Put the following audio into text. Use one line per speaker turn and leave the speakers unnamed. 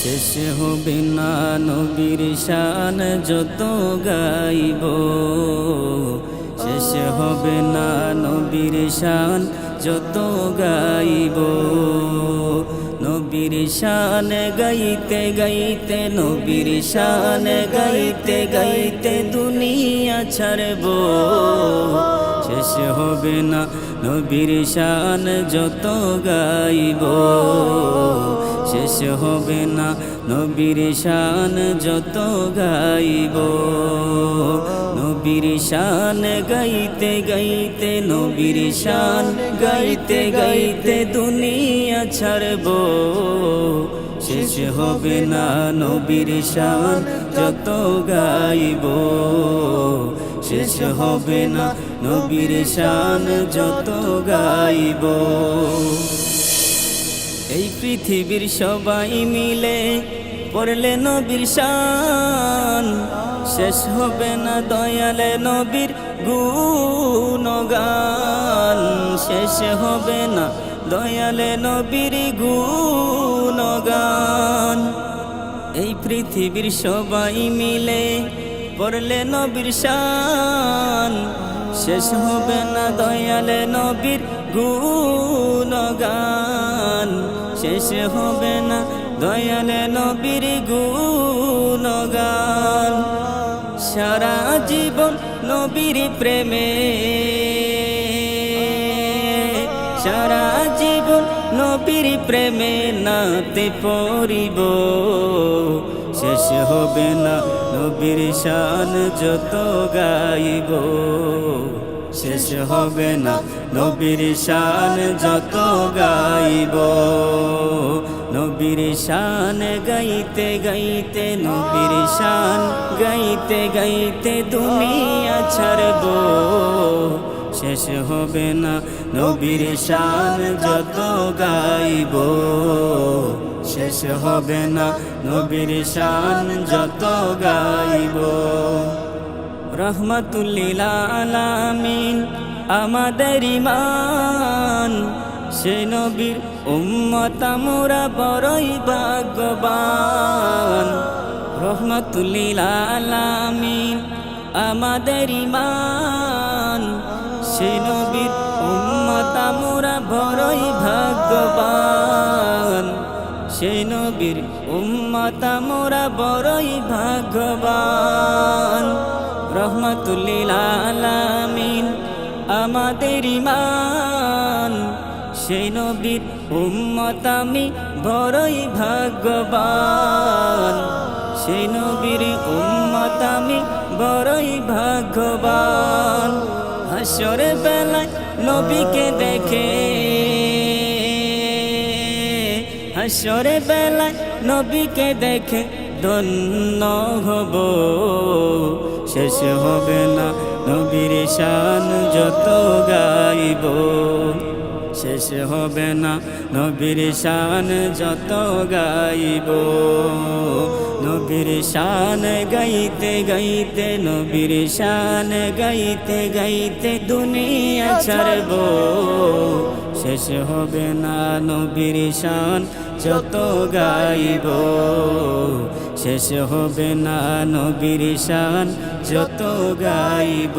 শেষ হবে না নবীর শান যত গাইব। শেষ হবে না নবীর শান যত গাইব। নবীর শান গাইতে গাইতে, নবীর শান গাইতে গাইতে দুনিয়া ছাড়ব। শেষ হবে না নবীর শান যত গাইব। শেষ হবে না নবীর শান যত গাইব। নবীর গাইতে গাইতে নবীর গাইতে গাইতে দুনিয়া ছাড়ব। শেষ হবে না নবীর যত গাইব। শেষ হবে না নবীর যত গাইব। এই পৃথিবীর সবাই মিলে পড়লে নবীর শান। শেষ হবে না দয়ালে নবীর গুণগান। শেষ হবে না দয়ালে নবীর গুণগান। এই পৃথিবীর সবাই মিলে পড়লে নবীর শান। শেষ হবে না দয়ালে নবীর গুণগান। শেষ হবে না দয়ালে নবীর গুণগান। সারা জীবন নবীর প্রেমে। সারা জীবন নবীর প্রেমে নাতে পড়িব। শেষ হবে না নবীর শান যত গাইব। শেষ হবে না। নবীর শান যত গাইব, নবীর শান গাইতে গাইতে, নবীর শান গাইতে গাইতে দুনিয়া ছাড়ব। শেষ হবে না। নবীর শান যত গাইব, শেষ হবে না। নবীর শান যত গাইব। রহমতুল্লিল আলামিন, আমাদের ইমান সে নবীর উম্মত আমরা বড়ই ভাগ্যবান। রহমতুল্লিল আলামিন, আমাদের ইমান সে নবীর উম্মত আমরা বড়ই ভাগ্যবান। সে নবীর উম্মত আমরা বড়ই ভাগ্যবান। রহমতুল্লিল আলামিন, আমাদের ইমান সেই নবীর উম্মত আমি বড়ই ভাগ্যবান। সেই নবীর উম্মত আমি বড়ই ভাগ্যবান। হাসরে বেলায় নবীকে দেখে, হাসরে বেলায় নবীকে দেখে ধন্য হব। শেষ হবে না নবীর শান যত গাইব। শেষ হবে না নবীর শান যত গাইব। নবীর শান গাইতে গাইতে, নবীর শান গাইতে গাইতে দুনিয়া ছাড়ব। শেষ হবে না নবীর শান যত গাইব। শেষ হবে না নবীর শান যত গাইব।